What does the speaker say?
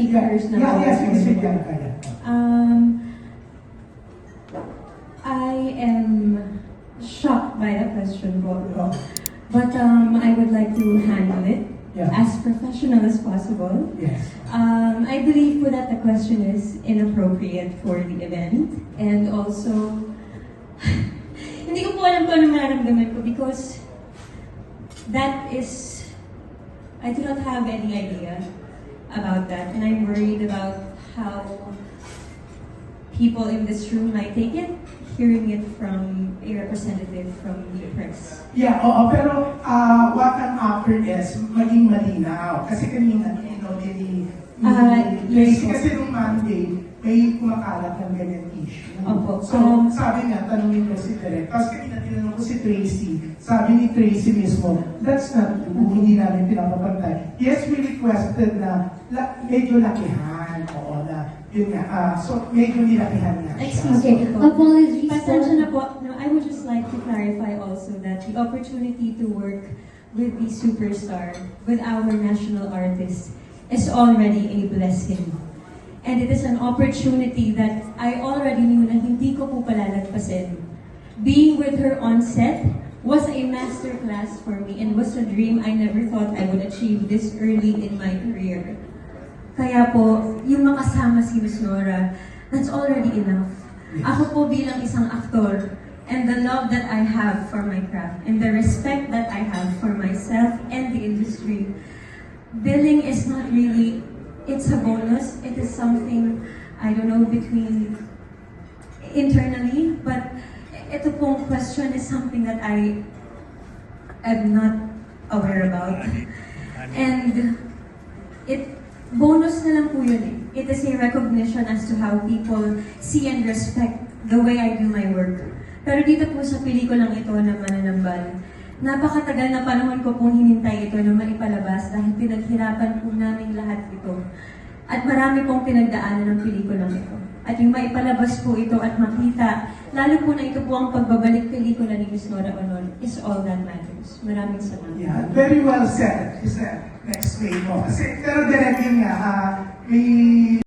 speakers na Yeah, po. yeah, sige, sige, yan. Um, I am shocked by the question. Oh, But um, I would like to handle it Yeah. as professional as possible. yes. Um, I believe that the question is inappropriate for the event and also hindi ko po alam kung ano mararamdaman ko because that is I do not have any idea about that and I'm worried about how people in this room might take it hearing it from a representative from the press. Yeah, oo, pero uh, what I'm after is maging malinaw. Kasi kanina, Yes kasi, nung Monday, may kumakalat ng ganyan issue. Opo. So, Um, sabi nga, tanongin ko si Direk. Tapos kanina, tinanong ko si Tracy. Sabi ni Tracy mismo, that's not true, hindi namin pinapapantay. Yes, we requested na la, medyo lakihan. Oo, na, yun nga, ah, so medyo nilakihan nga. Excuse Okay, me po. apologies Pasensya na po. po. No, I would just like to clarify also that the opportunity to work with the superstar, with our national artist, is already a blessing. And it is an opportunity that I already knew na hindi ko po palalagpasin. Being with her on set was a masterclass for me and was a dream I never thought I would achieve this early in my career. Kaya po, yung makasama si Miss Nora, that's already enough. Ako po bilang isang aktor, and the love that I have for my craft, and the respect that I have for myself billing is not really, it's a bonus. It is something, I don't know, between internally, but ito pong question is something that I am not aware about. And it bonus na lang po yun eh. It is a recognition as to how people see and respect the way I do my work. Pero dito po sa pelikulang ito na Mananambal, napakatagal na panahon ko pong hinintay ito na maipalabas dahil pinaghirapan po namin lahat ito. At marami pong pinagdaanan ng pelikulang ito. At yung maipalabas po ito at makita, lalo po na ito po ang pagbabalik pelikula ni Miss Nora Honor, is all that matters. Maraming salamat. Yeah, very well said. Is that next play mo? Kasi, pero direct yun nga, ah, may